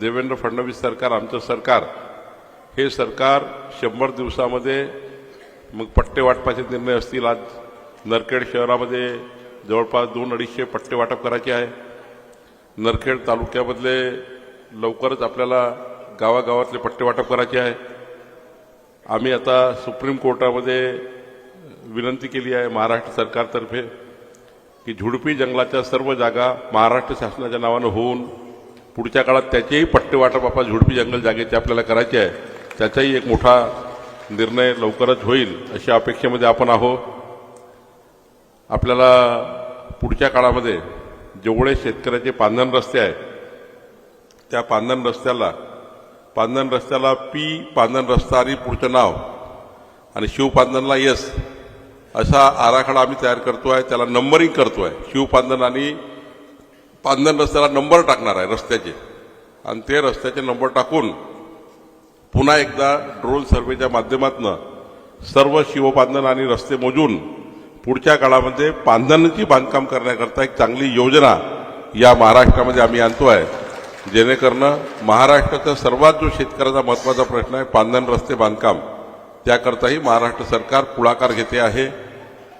देवेंद्र फडणवीस सरकार आमचं सरकार हे सरकार शंभर दिवसामध्ये मग पट्टे वाटपाचे निर्णय असतील. आज नरखेड शहरामध्ये जवळपास दोन अडीचशे पट्टे वाटप करायचे आहे. नरखेड तालुक्यामधले लवकरच आपल्याला गावागावातले पट्टे वाटप करायचे आहे. आम्ही आता सुप्रीम कोर्टामध्ये विनंती केली आहे महाराष्ट्र सरकारतर्फे की झुडपी जंगलाच्या सर्व जागा महाराष्ट्र शासनाच्या नावानं होऊन पुढच्या काळात त्याचेही पट्टे वाटप आपण झुडपी जंगल जागेचे आपल्याला करायचे आहे. त्याचाही एक मोठा निर्णय लवकरच होईल अशा अपेक्षेमध्ये आपण आहोत. आपल्याला पुढच्या काळामध्ये जेवढे शेतकऱ्याचे पांधन रस्ते आहेत त्या पांधन रस्त्याला पांधन रस्त्याला पी पांधन रस्ता आणि पुढचं नाव आणि शिवपांधनला यस असा आराखडा आम्ही तयार करतो आहे त्याला नंबरिंग करतो आहे शिवपांधन आणि पांधन रस्त्याला नंबर टाकणार आहे रस्त्याचे. आणि ते रस्त्याचे नंबर टाकून पुन्हा एकदा ड्रोन सर्वेच्या माध्यमातून सर्व शिवपांधन आणि रस्ते मोजून पुढच्या काळामध्ये पांधनाची बांधकाम करण्याकरता एक चांगली योजना या महाराष्ट्रामध्ये आम्ही आणतो आहे जेणेकरून महाराष्ट्राचा सर्वात जो शेतकऱ्याचा महत्त्वाचा प्रश्न आहे पांधन रस्ते बांधकाम. त्याकरताही महाराष्ट्र सरकार पुढाकार घेते आहे.